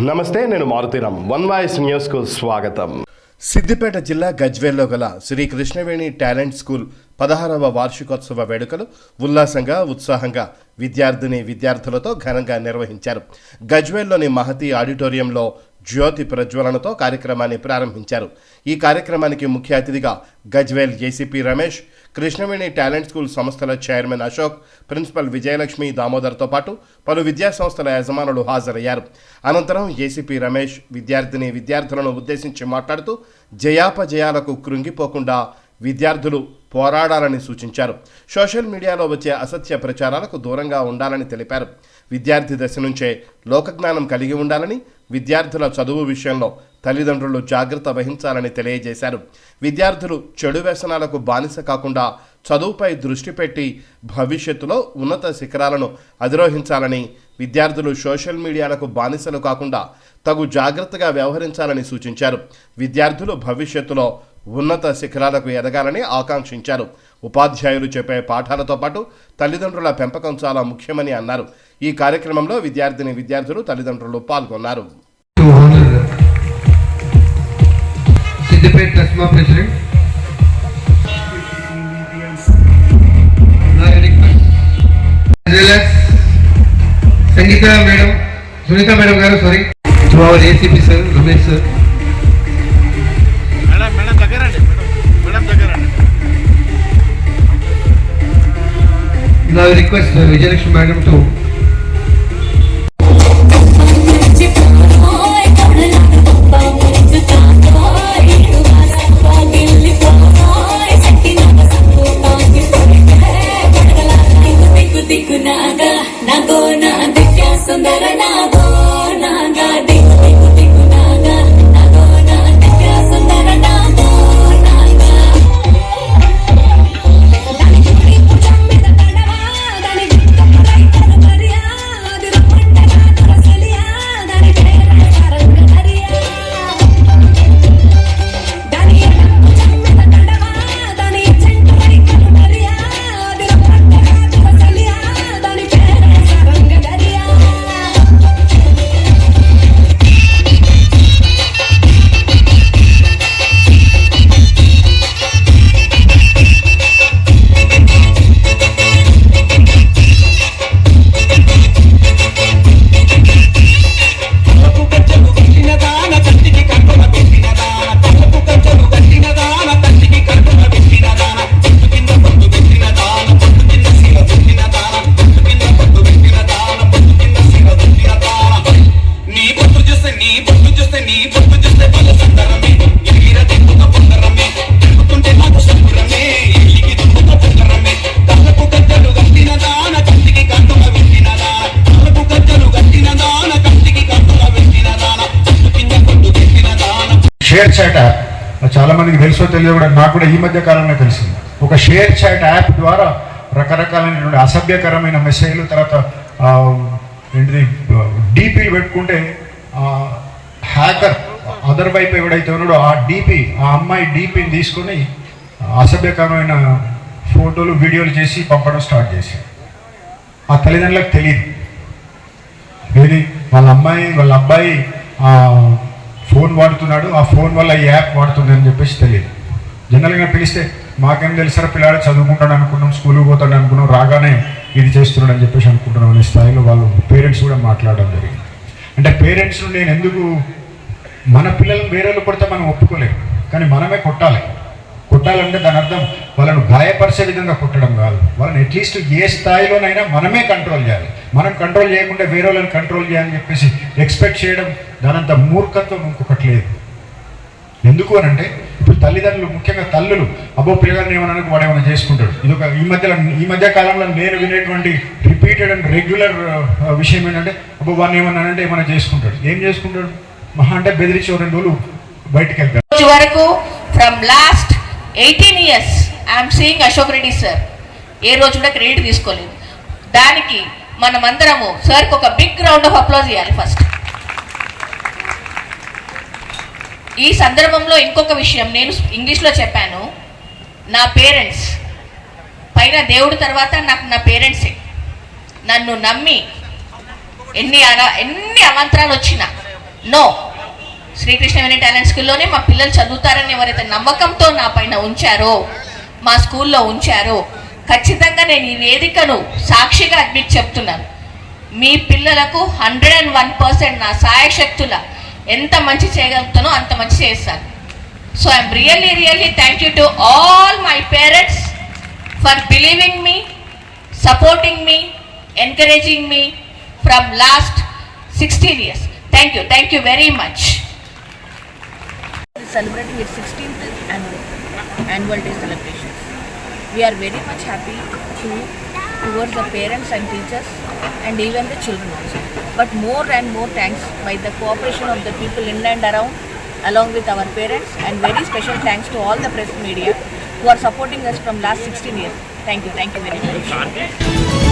నమస్తే నేను Maruthi Ram one voice న్యూస్కు స్వాగతం. సిద్దిపేట జిల్లా గజ్వేల్లో గల శ్రీ కృష్ణవేణి టాలెంట్ స్కూల్ పదహారవ వార్షికోత్సవ వేడుకలు ఉల్లాసంగా ఉత్సాహంగా విద్యార్థిని విద్యార్థులతో ఘనంగా నిర్వహించారు. గజ్వేల్లోని మహతి ఆడిటోరియంలో జ్యోతి ప్రజ్వలనతో కార్యక్రమాన్ని ప్రారంభించారు. ఈ కార్యక్రమానికి ముఖ్య అతిథిగా Gajwel ACP Ramesh Krishnaveni talent school సంస్థల చైర్మన్ అశోక్ ప్రిన్సిపల్ విజయలక్ష్మి దామోదర్తో పాటు పలు విద్యా సంస్థల యజమానులు హాజరయ్యారు. అనంతరం ఏసీపీ రమేష్ విద్యార్థిని విద్యార్థులను ఉద్దేశించి మాట్లాడుతూ జయాపజయాలకు కృంగిపోకుండా విద్యార్థులు పోరాడాలని సూచించారు. సోషల్ మీడియాలో వచ్చే అసత్య ప్రచారాలకు దూరంగా ఉండాలని తెలిపారు. విద్యార్థి దశ నుంచే లోకజ్ఞానం కలిగి ఉండాలని విద్యార్థుల చదువు విషయంలో తల్లిదండ్రులు జాగ్రత్త వహించాలని తెలియజేశారు. విద్యార్థులు చెడు వ్యసనాలకు బానిస కాకుండా చదువుపై దృష్టి పెట్టి భవిష్యత్తులో ఉన్నత శిఖరాలను అధిరోహించాలని విద్యార్థులు సోషల్ మీడియాలకు బానిసలు కాకుండా తగు జాగ్రత్తగా వ్యవహరించాలని సూచించారు. విద్యార్థులు భవిష్యత్తులో ఉన్నత శిఖరాలకు ఎదగాలని ఆకాంక్షించారు. ఉపాధ్యాయులు చెప్పే పాఠాలతో పాటు తల్లిదండ్రుల పెంపకం చాలా ముఖ్యమని అన్నారు. ఈ కార్యక్రమంలో విద్యార్థిని విద్యార్థులు తల్లిదండ్రులు పాల్గొన్నారు. to honor Siddipet Tasma President. Now I request as well Now I request uh, Vijayalakshmi Madam to సుందర నాగో షేర్ చాట్ యాప్. చాలా మందికి తెలుసో తెలియదు కూడా నాకు కూడా ఈ మధ్య కాలంలో తెలిసింది. ఒక షేర్ చాట్ యాప్ ద్వారా రకరకాలైనటువంటి అసభ్యకరమైన మెసేజ్లు తర్వాత ఏంటిది డీపీలు పెట్టుకుంటే హ్యాకర్ అదర్ వైపు ఎవడైతే ఉన్నాడో ఆ డీపీ ఆ అమ్మాయి డీపీని తీసుకొని అసభ్యకరమైన ఫోటోలు వీడియోలు చేసి పంపడం స్టార్ట్ చేశారు ఆ తల్లిదండ్రులకు తెలియదు ఏది? వాళ్ళ అమ్మాయి వాళ్ళ అబ్బాయి ఫోన్ వాడుతున్నాడు ఆ ఫోన్ వల్ల ఈ యాప్ వాడుతుంది అని చెప్పేసి తెలియదు. జనరల్గా పిలిస్తే మాకేం తెలిసారా పిల్లాడు చదువుకుంటాడు అనుకున్నాం స్కూల్కి పోతాడు అనుకున్నాం రాగానే ఇది చేస్తున్నాడు అని చెప్పేసి అనుకుంటున్నాం అనే స్థాయిలో వాళ్ళు పేరెంట్స్ కూడా మాట్లాడడం జరిగింది. అంటే పేరెంట్స్ నేను ఎందుకు మన పిల్లలు వేరేళ్ళు కొడితే మనం ఒప్పుకోలేము కానీ మనమే కొట్టాలి. కొట్టాలంటే దాని అర్థం వాళ్ళను గాయపరిచే విధంగా కొట్టడం కాదు. వాళ్ళని అట్లీస్ట్ ఏ స్థాయిలోనైనా మనమే కంట్రోల్ చేయాలి. మనం కంట్రోల్ చేయకుండా వేరే వాళ్ళని కంట్రోల్ చేయాలని చెప్పేసి ఎక్స్పెక్ట్ చేయడం దానంత మూర్ఖత్వం ఇంకొకటి లేదు. ఎందుకు అని అంటే ఇప్పుడు తల్లిదండ్రులు ముఖ్యంగా తల్లులు అబ్బో పిల్లగారిని ఏమన్నా వాడు ఏమైనా చేసుకుంటాడు. ఇది ఒక ఈ మధ్యలో ఈ మధ్య కాలంలో నేను వినేటువంటి రిపీటెడ్ అండ్ రెగ్యులర్ విషయం ఏంటంటే అబ్బో వాడిని ఏమన్నానంటే ఏమైనా చేసుకుంటాడు. ఏం చేసుకుంటాడు? మహా అంటే బెదిరించి రెండు రోజులు బయటికి వెళ్తాడు వరకు from last eighteen years I'm seeing Ashok Reddy sir ఏ రోజు కూడా క్రెడిట్ తీసుకోలేదు. దానికి మనమందరము సార్కి ఒక బిగ్ రౌండ్ ఆఫ్ అప్లాజ్ ఇవ్వాలి ఫస్ట్ ఈ సందర్భంలో ఇంకొక విషయం నేను ఇంగ్లీష్లో చెప్పాను. నా పేరెంట్స్ పైన దేవుడి తర్వాత నాకు నా పేరెంట్సే నన్ను నమ్మి ఎన్ని అన ఎన్ని అవంతరాలు వచ్చినా నో శ్రీకృష్ణవేణి టాలెంట్ స్కూల్లోనే మా పిల్లలు చదువుతారని ఎవరైతే నమ్మకంతో నా పైన ఉంచారో మా స్కూల్లో ఉంచారో ఖచ్చితంగా నేను ఈ వేదికను సాక్షిగా అడ్మిట్ చెప్తున్నాను. మీ పిల్లలకు హండ్రెడ్ అండ్ వన్ పర్సెంట్ నా సాయశక్తుల ఎంత మంచి చేయగలుగుతానో అంత మంచి చేస్తాను. So I'm really really thank you to all my parents for believing me supporting me encouraging me from last sixteen years thank you thank you very much celebrating its 16th annual annual day celebrations. We are very much happy to towards the parents and teachers and even the children also. But more and more thanks by the cooperation of the people in and around along with our parents and very special thanks to all the press media who are supporting us from last 16 years. Thank you, thank you very much.